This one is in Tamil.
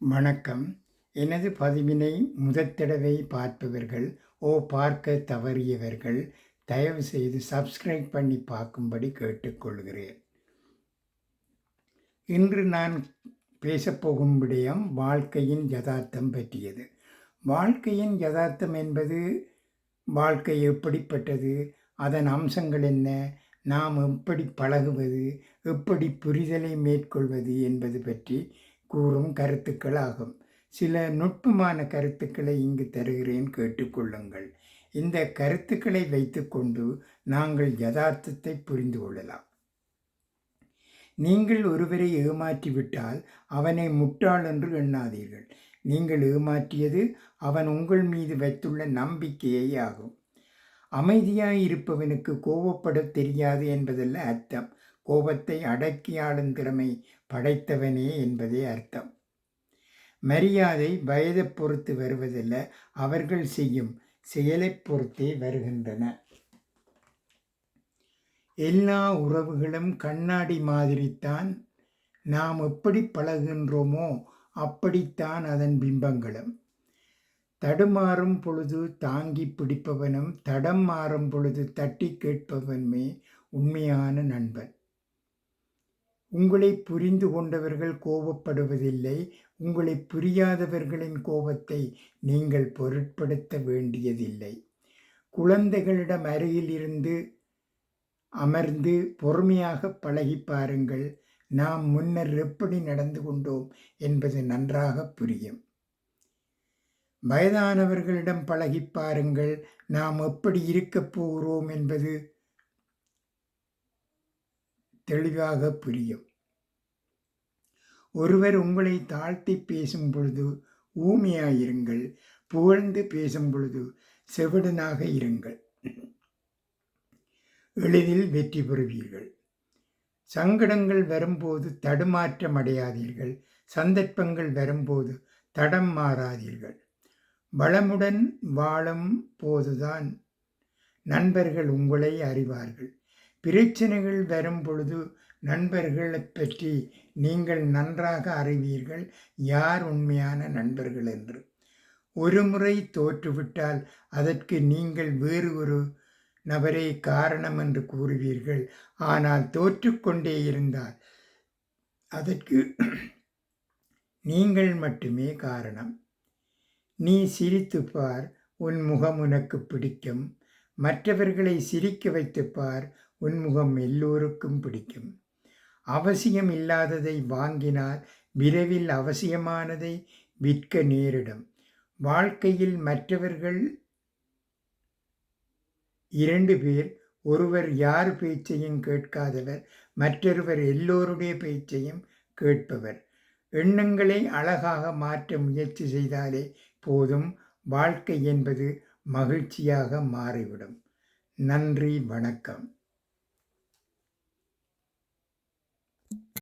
வணக்கம். எனது பதிவினை முதற் தடவை பார்ப்பவர்கள் ஓ பார்க்க தவறியவர்கள் தயவு செய்து சப்ஸ்கிரைப் பண்ணி பார்க்கும்படி கேட்டுக்கொள்கிறேன். இன்று நான் பேசப்போகும் விடயம் வாழ்க்கையின் யதார்த்தம் பற்றியது. வாழ்க்கையின் யதார்த்தம் என்பது வாழ்க்கை எப்படிப்பட்டது அதன் அம்சங்கள் என்ன நாம் எப்படி பழகுவது எப்படி புரிதலை மேற்கொள்வது என்பது பற்றி கூறும் கருத்துக்கள் ஆகும் சில நுட்பமான கருத்துக்களை இங்கு தருகிறேன் கேட்டுக்கொள்ளுங்கள். இந்த கருத்துக்களை வைத்துக்கொண்டு நாங்கள் யதார்த்தத்தை புரிந்து கொள்ளலாம். நீங்கள் ஒருவரை ஏமாற்றிவிட்டால் அவனை முட்டாள் என்று எண்ணாதீர்கள். நீங்கள் ஏமாற்றியது அவன் உங்கள் மீது வைத்துள்ள நம்பிக்கையே ஆகும். அமைதியாய் இருப்பவனுக்கு கோபப்படத் தெரியாது என்பதல்ல அர்த்தம். கோபத்தை அடக்கி ஆளும் திறமை படைத்தவனே என்பதே அர்த்தம். மரியாதை வயதை பொறுத்து வருவதில்ல அவர்கள் செய்யும் செயலை பொறுத்தே வருகின்றன. எல்லா உறவுகளும் கண்ணாடி மாதிரித்தான் நாம் எப்படி பழகின்றோமோ அப்படித்தான் அதன் பிம்பங்களும். தடுமாறும் பொழுது தாங்கி பிடிப்பவனும் தடம் மாறும் பொழுது தட்டி கேட்பவனுமே உண்மையான நண்பன். உங்களை புரிந்து கொண்டவர்கள் கோபப்படுவதில்லை. உங்களை புரியாதவர்களின் கோபத்தை நீங்கள் பொருட்படுத்த வேண்டியதில்லை. குழந்தைகளிடம் அருகில் இருந்து அமர்ந்து பொறுமையாக பழகி பாருங்கள். நாம் முன்னர் எப்படி நடந்து கொண்டோம் என்பது நன்றாக புரியும். வயதானவர்களிடம் பழகி பாருங்கள். நாம் எப்படி இருக்கப் போகிறோம் என்பது தெளிவாக புரியும். ஒருவர் உங்களை தாழ்த்தி பேசும் பொழுது ஊமையாயிருங்கள் புகழ்ந்து பேசும் பொழுது செவிடனாக இருங்கள். எளிதில் வெற்றி பெறுவீர்கள். சங்கடங்கள் வரும்போது தடுமாற்றம் அடையாதீர்கள். சந்தர்ப்பங்கள் வரும்போது தடம் மாறாதீர்கள். வளமுடன் வாழும் போதுதான் நண்பர்கள் உங்களை அறிவார்கள். பிரச்சனைகள் வரும் பொழுது நண்பர்களை பற்றி நீங்கள் நன்றாக அறிவீர்கள். யார் உண்மையான நண்பர்கள் என்று. ஒரு முறை தோற்றுவிட்டால் அதற்கு நீங்கள் வேறு ஒரு நபரே காரணம் என்று கூறுவீர்கள். ஆனால் தோற்றுக்கொண்டே இருந்தால் அதற்கு நீங்கள் மட்டுமே காரணம். நீ சிரித்து பார் உன் முகம் உனக்கு பிடிக்கும். மற்றவர்களை சிரிக்க வைத்துப்பார் உன்முகம் எல்லோருக்கும் பிடிக்கும். அவசியம் இல்லாததை வாங்கினால் விரைவில் அவசியமானதை விற்க நேரிடும். வாழ்க்கையில் மற்றவர்கள் இரண்டு பேர் ஒருவர் யார் பேச்சையும் கேட்காதவர் மற்றொருவர் எல்லோருடைய பேச்சையும் கேட்பவர். எண்ணங்களை அழகாக மாற்ற முயற்சி செய்தாலே போதும். வாழ்க்கை என்பது மகிழ்ச்சியாக மாறிவிடும். நன்றி வணக்கம்.